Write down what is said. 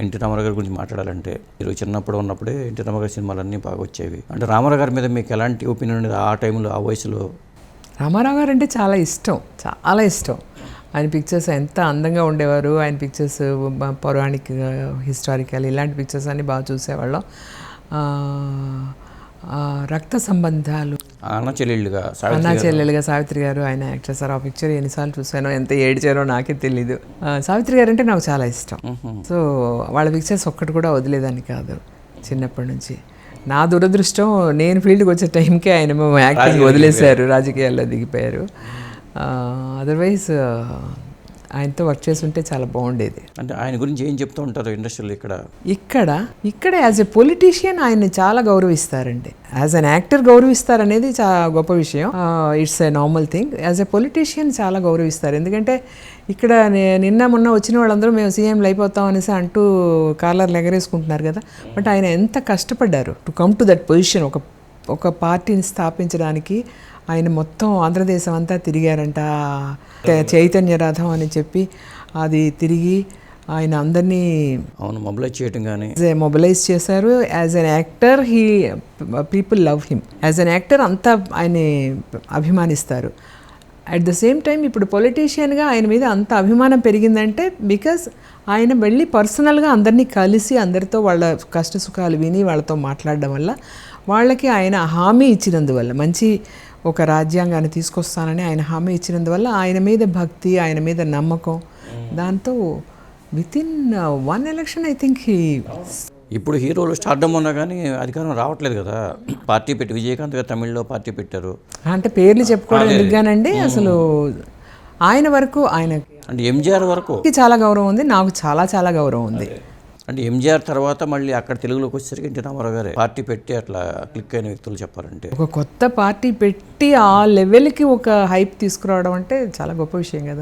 NT Ramarao గారి గురించి మాట్లాడాలంటే మీరు చిన్నప్పుడు ఉన్నప్పుడే ఎన్టీ రామారావు గారి సినిమాలన్నీ బాగా వచ్చేవి. అంటే రామారావు గారి మీద మీకు ఎలాంటి ఒపీనియన్ ఉండేది? ఆ టైంలో ఆ వయసులో? రామారావు గారు అంటే చాలా ఇష్టం. చాలా ఇష్టం. ఆయన పిక్చర్స్ ఎంత అందంగా ఉండేవారు. ఆయన పిక్చర్స్ పౌరాణిక హిస్టారికల్ ఇలాంటి పిక్చర్స్ అన్నీ బాగా చూసేవాళ్ళం. రక్త సంబంధాలు. అన్న చెల్లెళ్ళుగా అన్నా సావిత్రి చెల్లెలుగా సావిత్రి గారు ఆయన యాక్టర్ సార్ ఆ పిక్చర్ ఎన్నిసార్లు చూసానో ఎంత ఏడ్చారో నాకే తెలీదు. సావిత్రి గారు అంటే నాకు చాలా ఇష్టం. సో వాళ్ళ పిక్చర్స్ ఒక్కటి కూడా వదిలేదాన్ని కాదు చిన్నప్పటి నుంచి. నా దురదృష్టం నేను ఫీల్డ్కి వచ్చే టైంకే ఆయన యాక్టింగ్ వదిలేశారు రాజకీయాల్లో దిగిపోయారు. అదర్వైజ్ ఆయనతో వర్క్ చేస్తుంటే చాలా బాగుండేది. అంటే ఆయన గురించి ఏం చెప్తూ ఉంటారు ఇండస్ట్రీలో ఇక్కడ? ఇక్కడ ఇక్కడ యాజ్ ఎ పొలిటీషియన్ ఆయన్ని చాలా గౌరవిస్తారండి. యాజ్ అన్ యాక్టర్ గౌరవిస్తారనేది చాలా గొప్ప విషయం. It's a normal thing as a politician చాలా గౌరవిస్తారు. ఎందుకంటే ఇక్కడ నిన్న మొన్న వచ్చిన వాళ్ళందరూ మేము సీఎంలు అయిపోతాం అనేసి అంటూ కాలర్లు ఎగరేసుకుంటున్నారు కదా. బట్ ఆయన ఎంత కష్టపడ్డారు to come to that position ఒక ఒక పార్టీని స్థాపించడానికి ఆయన మొత్తం ఆంధ్రదేశం అంతా తిరిగారంట. చైతన్య రథం అని చెప్పి అది తిరిగి ఆయన అందరినీ అవును మొబిలైజ్ చేయటం కానీ మొబిలైజ్ చేశారు. As an actor he people love him. As an actor అంతా ఆయన్ని అభిమానిస్తారు. అట్ ద సేమ్ టైం ఇప్పుడు పొలిటీషియన్గా ఆయన మీద అంత అభిమానం పెరిగిందంటే బికాస్ ఆయన వెళ్ళి పర్సనల్గా అందరినీ కలిసి అందరితో వాళ్ళ కష్ట సుఖాలు విని వాళ్ళతో మాట్లాడడం వల్ల వాళ్ళకి ఆయన హామీ ఇచ్చినందువల్ల మంచి ఒక రాజ్యాంగాన్ని తీసుకొస్తానని ఆయన హామీ ఇచ్చినందువల్ల ఆయన మీద భక్తి ఆయన మీద నమ్మకం దాంతో within one election I think he ఇప్పుడు హీరోలు స్టార్డమ్ ఉన్నా కానీ అధికారం రావట్లేదు కదా. పార్టీ పెట్టి విజయకాంత్ గారు తమిళ్ళో పార్టీ పెట్టారు. అంటే పేర్లు చెప్పుకోవడం ఎందుకుగానండి అసలు ఆయన వరకు ఆయనకి అంటే ఎంజీఆర్ వరకు. చాలా గౌరవం ఉంది నాకు చాలా చాలా గౌరవం ఉంది. అంటే ఎంజీఆర్ తర్వాత మళ్ళీ అక్కడ తెలుగులోకి వచ్చేసరికి ఎన్టీ రామారావు గారే పార్టీ పెట్టి అట్లా క్లిక్ అయిన వ్యక్తులు చెప్పాలంటే. ఒక కొత్త పార్టీ పెట్టి ఆ లెవెల్కి ఒక హైప్ తీసుకురావడం అంటే చాలా గొప్ప విషయం కదా.